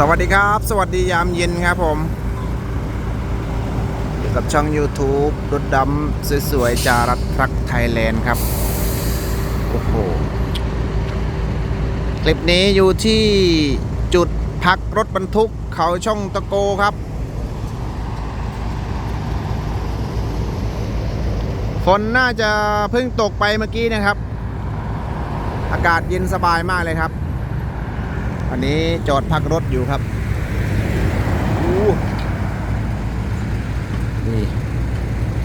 สวัสดีครับ สวัสดียามเย็นครับผมอยู่กับช่อง YouTube รถดำสวยๆจารัดทรักไทยแลนด์ครับ โอ้โห คลิปนี้อยู่ที่จุดพักรถบรรทุกเขาช่องตะโกครับ ฝนน่าจะเพิ่งตกไปเมื่อกี้นะครับ อากาศเย็นสบายมากเลยครับ อันนี้จอดพักรถอยู่ครับอู้นี่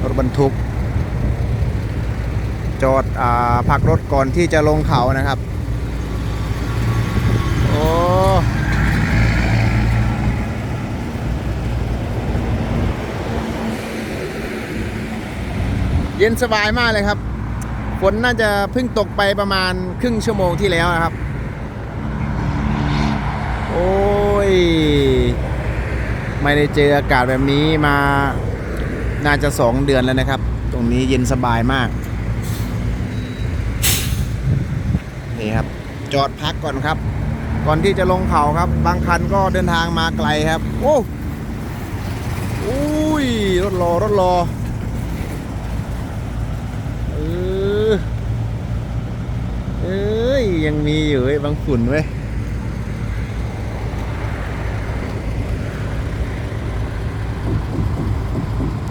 รถบรรทุก จอดอาพักรถก่อนที่จะลงเขานะครับ โอ้เย็นสบายมากเลยครับ ฝนน่าจะเพิ่งตกไปประมาณครึ่งชั่วโมงที่แล้วนะครับ โอ้ย ไม่ได้เจออากาศแบบนี้มาน่าจะสองเดือนแล้วนะครับ ตรงนี้เย็นสบายมาก นี่ครับ จอดพักก่อนครับ ก่อนที่จะลงเขาครับ บางคันก็เดินทางมาไกลครับ โอ้อุ้ย รถรอ รถรอเออเอ้ย ยังมีอยู่เว้ยบางฝุ่นเว้ย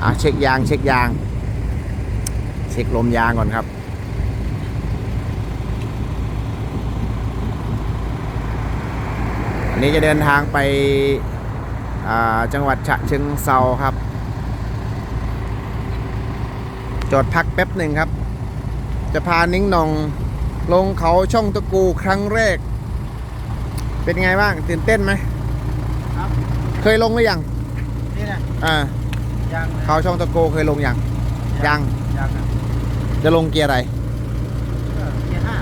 อะเช็คยางเช็คยาง เช็คลมยางก่อนครับ อันนี้จะเดินทางไปอ่าจังหวัดฉะเชิงเซาครับ จอดพักแป๊บหนึ่งครับ จะพานิ้งหนองลงเขาช่องตะกูครั้งแรก เป็นไงบ้างตื่นเต้นไหมครับ เคยลงหรือยังนี่นะอ่า ยังนะเขาช่องตะโกเคยลงยัง ยัง ยังนะจะลงเกียร์อะไรเออเกียร์ห้า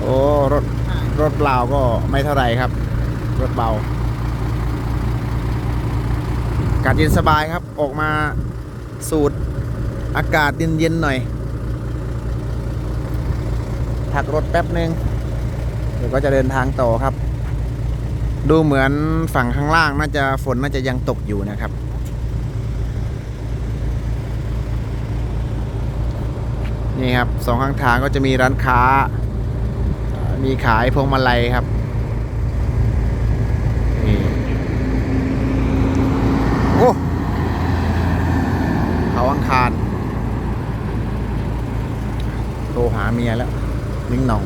โอ้ รถ ห้ารถเปล่าก็ไม่เท่าไหร่ครับ รถเบาอากาศเย็นสบายครับ ออกมาสูดอากาศเย็นๆหน่อยพักรถแป๊บนึงเดี๋ยวก็จะเดินทางต่อครับ ดูเหมือนฝั่งข้างล่างน่าจะฝนน่าจะยังตกอยู่นะครับ นี่ครับสองข้างทางก็จะมีร้านค้า มีขายพวงมาลัยครับนี่โอ้เขาอังคารโทรหาเมียแล้วนิ้งหนอง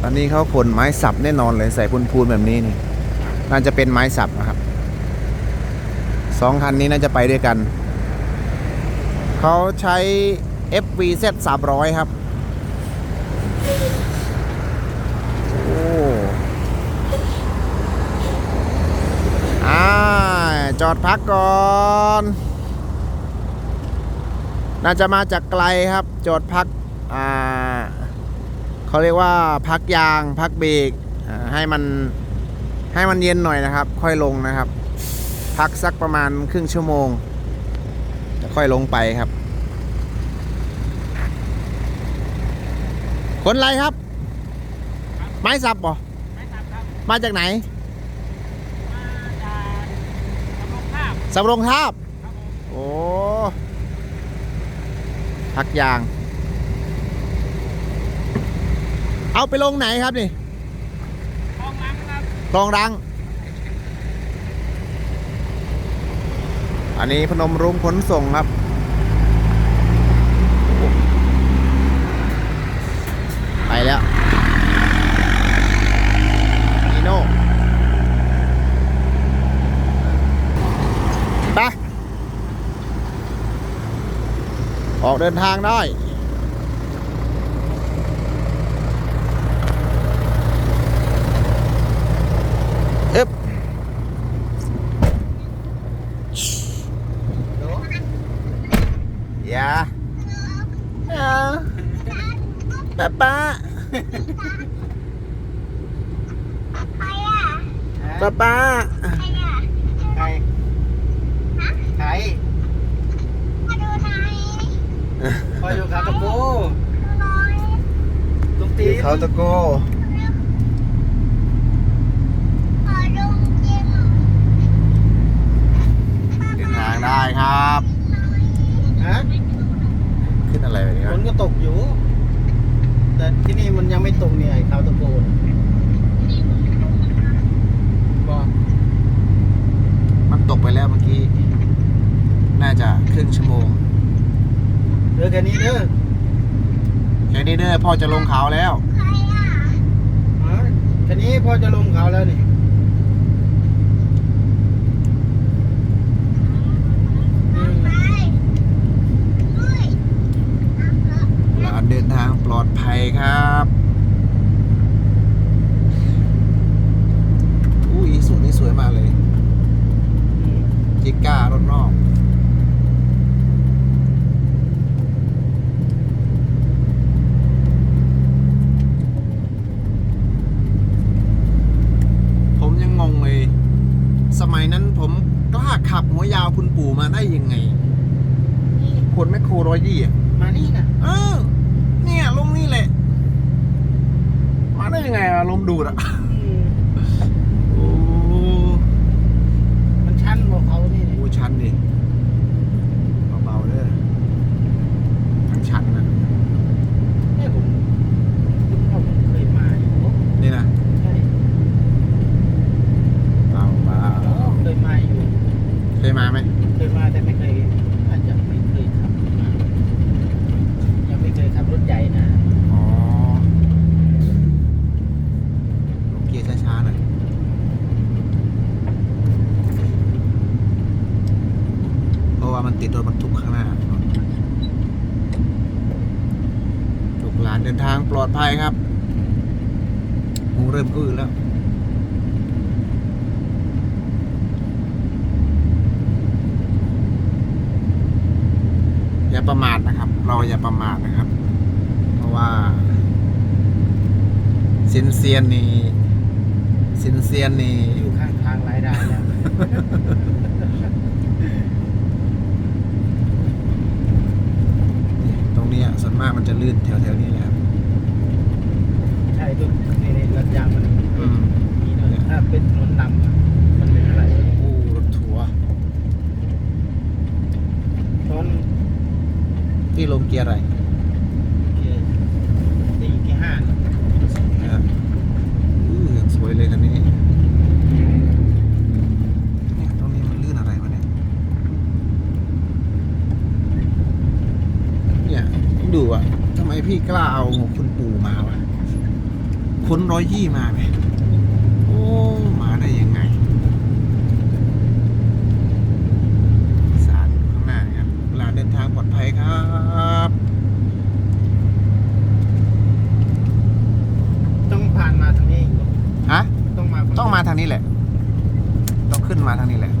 ตอนนี้เขาขนไม้สับแน่นอนเลยใส่พูนๆแบบนี้นี่น่าจะเป็นไม้สับนะครับ สองคันนี้น่าจะไปด้วยกัน เขาใช้ FVZ 300 ครับ โอ้อ่าจอดพักก่อน น่าจะมาจากไกลครับ จอดพัก อ่าเขาเรียกว่าพักยาง พักเบรกให้มันให้มันเย็นหน่อยนะครับ ค่อยลงนะครับ พักสักประมาณครึ่งชั่วโมงจะค่อยลงไปครับ คนอะไรครับ ไม้สับบ่ไม่ตัดครับ มาจากไหน มาจากตำบลภาพสำโรงทาบครับผมโอ้พักยาง เอาไปลงไหนครับนี่คลองลังครับคลองรัง อันนี้พนมรุ้งขนส่งครับ ไปแล้วนีโน่ไปออกเดินทางได้ อึ๊บ อย่าอย่าป๊าป๊า ป๊าป๊าใครใครพออยู่กับตะกูเขาตะโกขอลงเกมหน่อยเดินทางได้ครับฮะขึ้นอะไรไปเนี่ยฝนก็ตกอยู่ แต่ที่นี่มันยังไม่ตกเนี่ยไอ้เขาตะโกนบอก มัน ตกไปแล้วเมื่อกี้ น่าจะครึ่งชั่วโมงเด้อแค่นี้เด้อแค่นี้เด้อพ่อจะลงเขาแล้วใครอะฮะแค่นี้พอจะลงเขาแล้วนี่อืม ไปด้วย หลานเดินทางปลอดภัยครับอุ้ยสูตรนี้สวยมากเลย อืม จิก้ารถนอก ผมยังงงเลย สมัยนั้นผมกล้าขับหัวยาวคุณปู่มาได้ยังไงนี่คนแมคโครร้อยยี่อะ มานี่นะเออ เนี่ยลงนี่แหละ มาได้ยังไงอะลมดูดอะอืมโอ้มันชันกว่าเขานี่นี่โหชันดิเบาๆเด้อทั้งชันนะ เนี่ยผมผมว่าผมเคยมาอยู่ นี่นะ ใช่ เบาเบา อ๋อเคยมาอยู่ เคยมาไหม เคยมาแต่ไม่เคยอาจจะไม่เคยขับมายังไม่เคยขับรถใหญ่นะ อ๋อลงเกียร์ช้าๆหน่อยเพราะว่า มันติดรถบรรทุกข้างหน้าลูกหลานเดินทางปลอดภัยครับหูเริ่มอื้อแล้วอย่าประมาทนะครับ เราอย่าประมาทนะครับ เพราะว่าสินเซียนนี่สินเซียนนี่อยู่ข้างทางรายได้แล้ว ตรง เนี้ยส่วนมากมันจะลื่นแถวๆนี้แหละครับใช่ทุกในในรัดยางมันอืมมีเนอะถ้าเป็นถนนดำอะมันเป็นอะไรโอ้รถทัวร์ตอนที่ลงเกียร์อะไร เกียร์สี่เกียร์ห้าน่ะ นะครับอู้ยังสวยเลยคันนี้เนี่ยตรงนี้มันลื่นอะไรวะเนี่ยเนี่ยดูอะทำไม พี่กล้าเอาคุณปู่มาวะคนร้อยยี่มาไหมโอ้มาได้ยังไงสารข้างหน้าเนี่ยครับเวลาเดินทางปลอดภัยครับต้องผ่านมาทางนี้อีกเหรอฮะต้องมาต้องมาทางนี้แหละ ต้องขึ้นมาทางนี้แหละ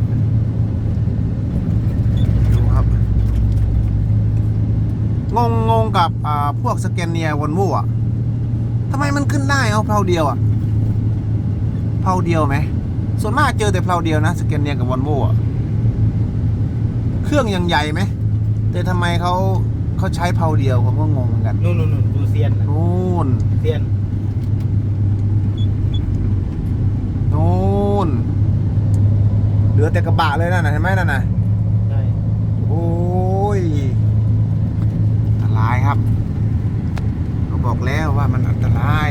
ดูครับ งงงงกับอ่าพวกสแกนเนียวอนโว่อะทำไมมันขึ้นได้เอาเพลาเดียวอะเพลาเดียวไหมส่วนมากเจอแต่เพลาเดียวนะสแกนเนียกับวอนโว่อะเครื่องยังใหญ่ไหมแต่ทำไมเขาเขาใช้เพลาเดียวผมก็งงเหมือนกันนู่นนู่นนู่นดูเซียนน่ะนู่นเซียนนู่นเหลือแต่กระบะเลยนั่นน่ะเห็นไหมนั่นน่ะ ใช่ โอ้ย อั นตรายครับเราบอกแล้วว่ามันอันตราย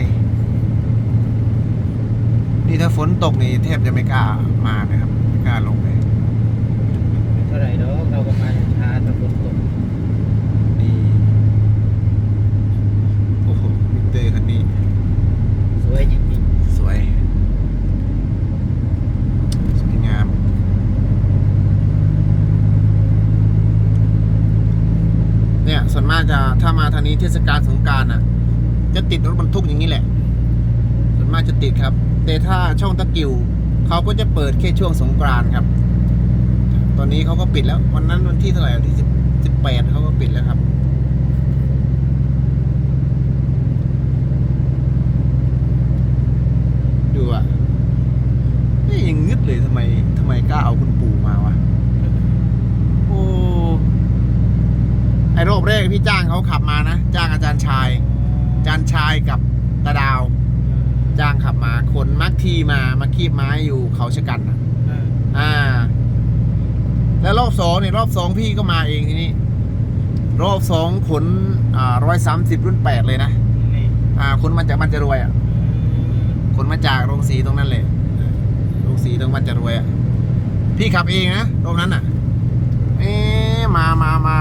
นี่ถ้าฝนตกนี่แทบจะไม่กล้ามานะครับ ไม่กล้าลงเลยไม่เท่าไหร่ดอกเราก็มาช้าๆแต่ฝนตกนี่โอ้โหมิเตอร์คันนี้ สวยจริง สวย สวยงาม เนี่ย ส่วนมากจะถ้ามา ทางนี้เทศกาลสงการอะ จะติดรถบรรทุกอย่างนี้แหละส่วนมากจะติดครับ แต่ถ้าช่องตะกิวเขาก็จะเปิดแค่ช่วงสงกรานครับ ตอนนี้เขาก็ปิดแล้ว วันนั้นวันที่เท่าไหร่วันที่สิบสิบแปดเขาก็ปิดแล้วครับดูอะยยังงึดเลยทำไมทำไมกล้าเอาคุณปู่มาวะ โอ้ ไอรอบแรกพี่จ้างเขาขับมานะ จ้างอาจารย์ชายอาจารย์ชายกับตาดาว จ้างขับมาคนมักทีมามาคีบไม้อยู่เขาชะกันน่ะเอออ่า แล้วรอบสองเนี่ยรอบสองพี่ก็มาเองทีนี้ รอบสองขนอ่าร้อยสามสิบรุ่นแปดเลยนะนี่อ่าขนมาจากมันจะรวยอะขนมาจากโรงสีตรงนั้นเลยโรงสีตรงมันจะรวยอะพี่ขับเองนะตรงนั้นอะ เอ๊ะมามามา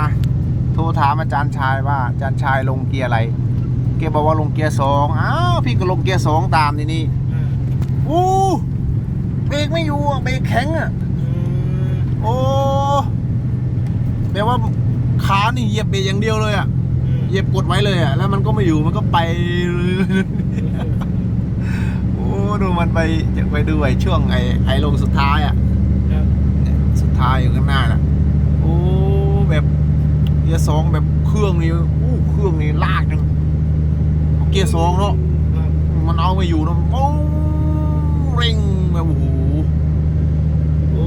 โทรถามอาจารย์ชายว่าอาจารย์ชายลงเกียร์อะไรแกบอกว่าลงเกียร์สองอ้าวพี่ก็ลงเกียร์สองตามทีนี้เอออู้เบรกไม่อยู่อะเบรกแข็งอะอืมโอ้แปลว่าขานี่เหยียบเบรกอย่างเดียวเลยอะอืมเหยียบกดไว้เลยอะแล้วมันก็ไม่อยู่มันก็ไปโอ้ดูมันไปจะไปดูไอ้ช่วงไอ้ไอ้ลงสุดท้ายอะครับเนี่ยสุดท้ายอยู่ข้างหน้าน่ะ โอ้ แบบเกีย ร์สองแบบเครื่องนี้อู้เครื่องนี้ลากจนเกียร์สองเนาะมันเอาไม่อยู่เนาะโอ้เร่งแบบโอ้โหโอ้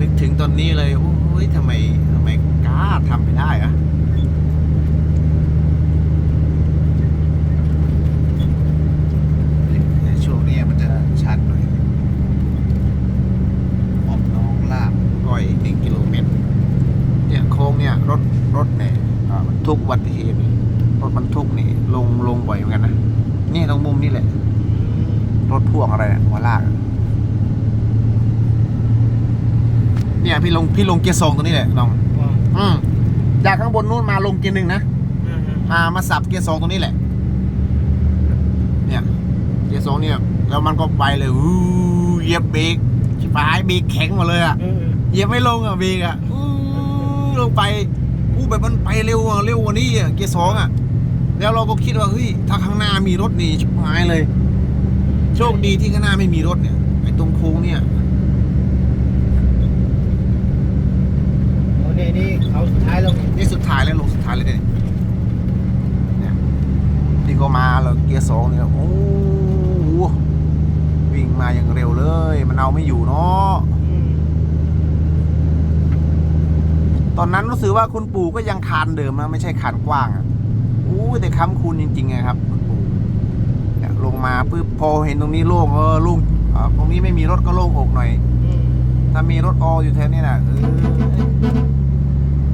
นึกถึงตอนนี้เลยโอ้ยทำไมทำไมกล้าทำไม่ได้อะช่วงนี้มันจะชันหน่อยออกน้องลาบก้อยหนึ่งกิโลเมตร เนี่ยโค้งเนี่ย รถรถเนี่ยอ่ามันทุกอุบัติเหตุนี่รถบรรทุกนี่ลงลงบ่อยเหมือนกันนะนี่ตรงมุมนี่แหละ รถพ่วงอะไรเนี่ยหัวลากอะเนี่ยพี่ลงพี่ลงเกียร์สองตัวนี้แหละน้องว่าอืมจากข้างบนนู้นมาลงเกียร์หนึ่งนะอืมอืมอ่ามาสับเกียร์สองตัวนี้แหละ เนี่ย เกียร์สองเนี่ยแล้วมันก็ไปเลยอู้เหยียบเบรกชิบหายเบรกแข็งหมดเลยอะเออเหยียบไม่ลงอะเบรกอะอู้ลงไป อู้แบบมันไปเร็วอะเร็วกว่านี้อะเกียร์สองอะ แล้วเราก็คิดว่าเฮ้ยถ้าข้างหน้ามีรถนี่ชิบหายเลย โชคดีที่ข้างหน้าไม่มีรถเนี่ยไอ้ตรงโค้งเนี่ย โอ้นี่นี่เขาสุดท้ายลง นี่สุดท้ายแล้วลงสุดท้ายเลยเนี่ยเนี่ยนี่ก็มาแล้วเกียร์สองเนี่ยโอ้โหวิ่งมาอย่างเร็วเลย มันเอาไม่อยู่เนาะ อืม ตอนนั้นรู้สึก ว่าคุณปู่ก็ยังคานเดิมนะไม่ใช่คานกว้างอะอู้แต่ค้ำคูณจริงๆไงครับคุณปู่ลงมาปุ๊บพอเห็นตรงนี้โล่งเออโล่งตรงนี้ไม่มีรถก็โล่งอกหน่อยถ้ามีรถอออยู่แถวนี้นะเออ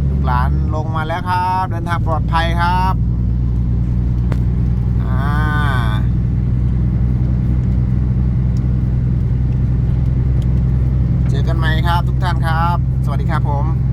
ลูกหลานลงมาแล้วครับ เดินทางปลอดภัยครับเจอกันใหมครับ ทุกท่านครับ สวัสดีครับผม